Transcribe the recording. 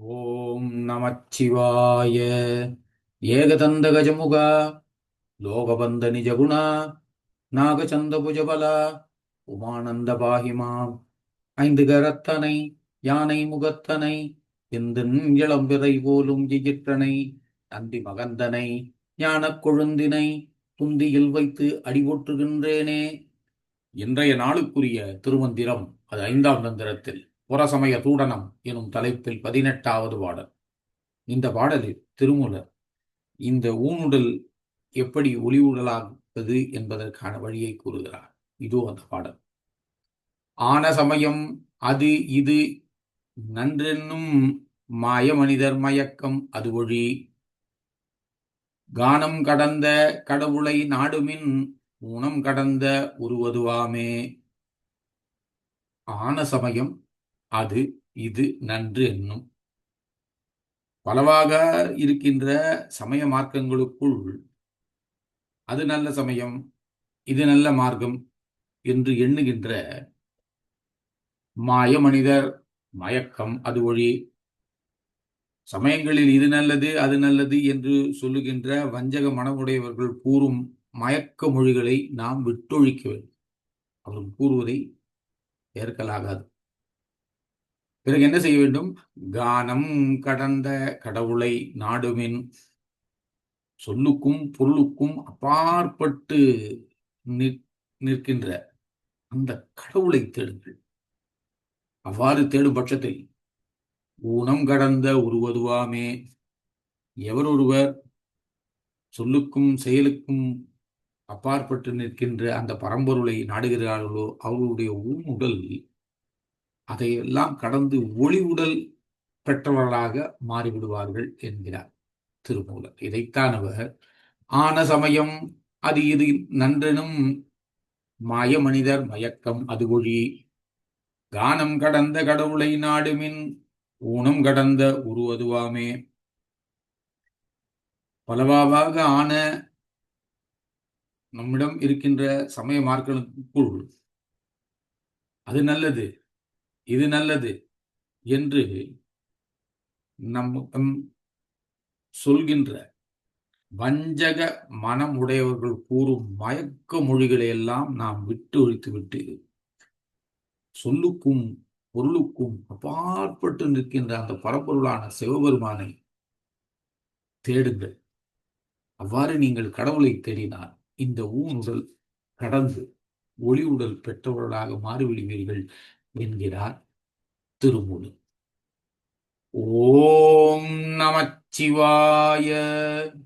ஓம் நமச்சிவாய. ஏகதந்த கஜமுக லோகபந்த நிஜகுணா. நாகச்சந்த புஜபலா உமானந்த பாகிமாம் ஐந்து கரத்தனை யானை முகத்தனை எந்தன் இளம்பிறை போலும் ஜிகிற்றனை நந்தி மகந்தனை ஞானக் கொழுந்தினை துந்தியில் வைத்து அடிபோற்றுகின்றேனே. இன்றைய நாளுக்குரிய திருமந்திரம் அது ஐந்தாம் தந்திரத்தில். புறசமய தூடனம் எனும் தலைப்பில் பதினெட்டாவது பாடல். இந்த பாடலில் திருமூலர் இந்த ஊனுடல் எப்படி ஒளிவுடலாகுவது என்பதற்கான வழியை கூறுகிறார். இதோ அந்த பாடல். ஆன சமயம் அது இது நன்றென்னும் மாய மனிதர் மயக்கம் அது ஒழி. கானம் கடந்த கடவுளை நாடுமின் ஊனம் கடந்த உருவதுவாமே. ஆன சமயம் அது இது நன்று என்னும். பலவாக இருக்கின்ற சமய மார்க்கங்களுக்குள் அது நல்ல சமயம் இது நல்ல மார்க்கம் என்று எண்ணுகின்ற மாய மனிதர் மயக்கம் அது ஒழி. சமயங்களில் இது நல்லது அது நல்லது என்று சொல்லுகின்ற வஞ்சக மனமுடையவர்கள் கூறும் மயக்க மொழிகளை நாம் விட்டொழிக்க வேண்டும். அவர்கள் கூறுவதை ஏற்கலாகாது. பிறகு என்ன செய்ய வேண்டும்? கானம் கடந்த கடவுளை நாடுமின் சொல்லுக்கும் பொருளுக்கும் அப்பாற்பட்டு நிற்கின்ற அந்த கடவுளை தேடுங்கள். அவ்வாறு தேடும் பட்சத்தில் ஊனம் கடந்த உருவதுவாமே எவர் ஒருவர் சொல்லுக்கும் செயலுக்கும் அப்பாற்பட்டு நிற்கின்ற அந்த பரம்பொருளை நாடுகிறார்களோ அவர்களுடைய உடல் அதையெல்லாம் கடந்து ஒளிவுடல் பெற்றவர்களாக மாறிவிடுவார்கள் என்கிறார் திருமூலர். இதைத்தான் அவர் ஆன சமயம் அது இது நன்றெனும் மாய மனிதர் மயக்கம் அது ஒழி கானம் கடந்த கடவுளை நாடுமின் ஊனம் கடந்த உருவதுவாமே. பலவாவாக ஆன நம்மிடம் இருக்கின்ற சமய மார்க்கங்களுக்குள் அது நல்லது. இது நல்லது என்று நம் சொல்கின்ற வஞ்சக மனம் உடையவர்கள் கூறும் மயக்க மொழிகளை எல்லாம் நாம் விட்டு ஒழித்து விட்டு சொல்லுக்கும் பொருளுக்கும் அப்பாற்பட்டு நிற்கின்ற அந்த பரப்பொருளான சிவபெருமானை தேடுங்கள். அவ்வாறு நீங்கள் கடவுளை தேடினால் இந்த ஊனுடல் கடந்து ஒளி உடல் பெற்றவர்களாக மாறிவிடுவீர்கள் என்கிறார் திருமுழு ஓம் நமச்சிவாய.